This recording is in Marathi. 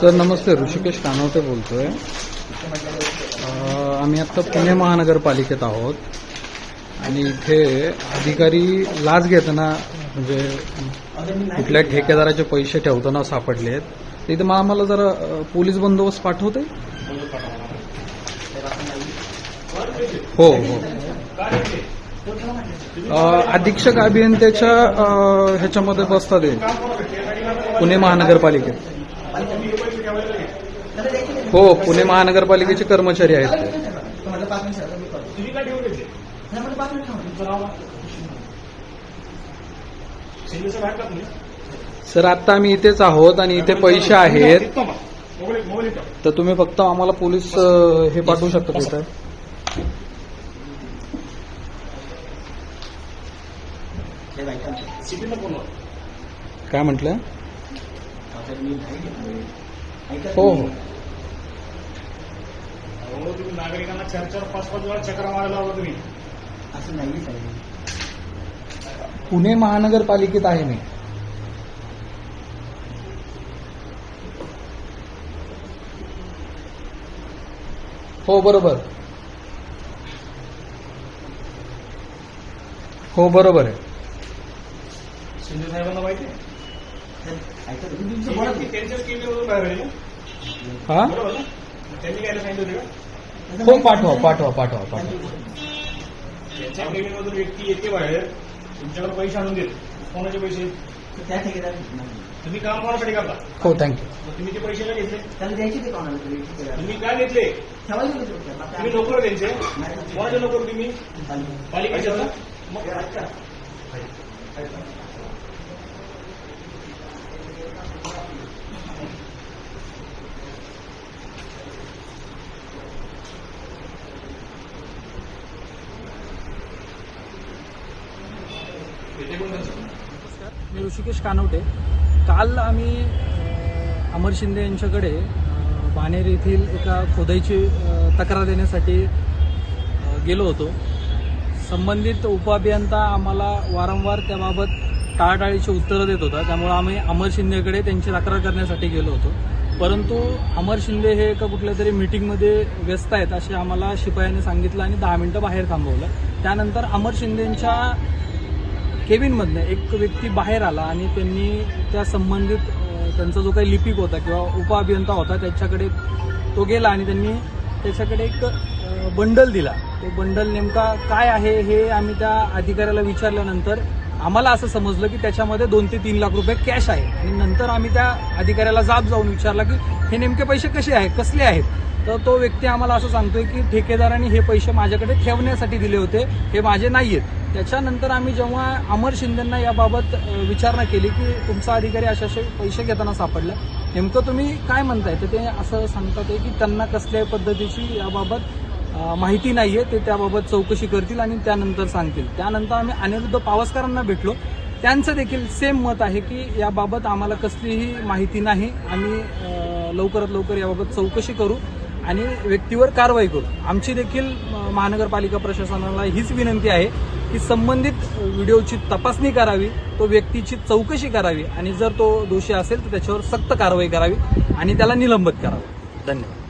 सर नमस्ते ऋषिकेश कानवटे बोलतोय. आम्ही आता पुणे महानगरपालिकेत आहोत. आणि इथे अधिकारी लाच घेताना म्हणजे कुठल्या ठेकेदाराचे पैसे ठेवताना सापडले आहेत मग आम्हाला जरा पोलीस बंदोबस्त पाठवते? हो हो. अधीक्षक अभियंत्याच्या ह्याच्यामध्ये बसतात हे. पुणे महानगरपालिकेत. हो पुणे महानगरपालिकेचे कर्मचारी आहेत सर आता आम्ही इथेच आहोत आणि इथे पैसे आहेत. तर तुम्ही फक्त आम्हाला पोलीस हे पाठवू शकता तिथं काय म्हटलं? हो हो. तुम्ही नागरिकांना चार चार पाच पाच वेळा चक्रा मारायला हवं तुम्ही. असं नाही साहेब. पुणे महानगरपालिकेत आहे मी. हो बरोबर. हो बरोबर आहे. शिंदे साहेबांना माहिती आहे? त्यांच्याच बाहेर? हा? त्यांनी काय सांगितलं होतं का? हो पाठवा पाठवा पाठवा पाठवा. त्यांच्या व्यक्ती येते बाहेर तुमच्याकडे पैसे आणून देत. कोणाचे पैसे? त्या नाही. तुम्ही काम कोणासाठी करता? हो थँक्यू मग तुम्ही ते पैसे घेतले. त्याला द्यायचे ते कोणाला. तुम्ही का घेतले? तुम्ही नोकर त्यांचे. कोणाचे नोकर तुम्ही? चालेल. पालिकेचे ना? मग मी ऋषिकेश कानवटे. काल आम्ही अमर शिंदे यांच्याकडे बानेर बाणेर येथील एका खोदाईची तक्रार देण्यासाठी गेलो होतो. संबंधित उपअभियंता आम्हाला वारंवार त्याबाबत टाळाटाळीची उत्तरं देत होता. त्यामुळे आम्ही अमर शिंदेकडे त्यांची तक्रार करण्यासाठी गेलो होतो. परंतु अमर शिंदे हे एका कुठल्या तरी मिटिंगमध्ये व्यस्त आहेत असे आम्हाला शिपायाने सांगितलं आणि दहा मिनटं बाहेर थांबवलं. त्यानंतर अमर शिंदेंच्या केबिनमधनं एक व्यक्ती बाहेर आला आणि त्यांनी त्या संबंधित त्यांचा जो काही लिपिक होता किंवा उपअभियंता होता त्याच्याकडे तो गेला आणि त्यांनी त्याच्याकडे एक बंडल दिला. ते बंडल नेमका काय आहे हे आम्ही त्या अधिकाऱ्याला विचारल्यानंतर आम्हाला असं समजलं की त्याच्यामध्ये दोन ते तीन लाख रुपये कॅश आहे. आणि नंतर आम्ही त्या अधिकाऱ्याला जाब जाऊन विचारला की हे नेमके पैसे कसे आहेत कसले आहेत? तर तो व्यक्ती आम्हाला असं सांगतोय की ठेकेदाराने हे पैसे माझ्याकडे ठेवण्यासाठी दिले होते हे माझे नाही आहेत त्याच्यानंतर आम्ही जेव्हा अमर शिंदेंना याबाबत विचारणा केली की तुमचा अधिकारी असे असे पैसे घेताना सापडला. नेमकं तुम्ही काय म्हणताय? तर ते असं सांगतात आहे की त्यांना कसल्याही पद्धतीची याबाबत माहिती नाहीये ते त्याबाबत चौकशी करतील आणि त्यानंतर सांगतील. त्यानंतर आम्ही अनिरुद्ध पावसकरांना भेटलो. त्यांचं देखील सेम मत आहे की याबाबत आम्हाला कसलीही माहिती नाही. आम्ही लवकरात लवकर याबाबत चौकशी करू आणि व्यक्तीवर कारवाई करू. आमची देखील महानगरपालिका प्रशासनाला हीच विनंती आहे की संबंधित व्हिडिओची तपासणी करावी तो व्यक्तीची चौकशी करावी आणि जर तो दोषी असेल तर त्याच्यावर सक्त कारवाई करावी आणि त्याला निलंबित करावं. धन्यवाद.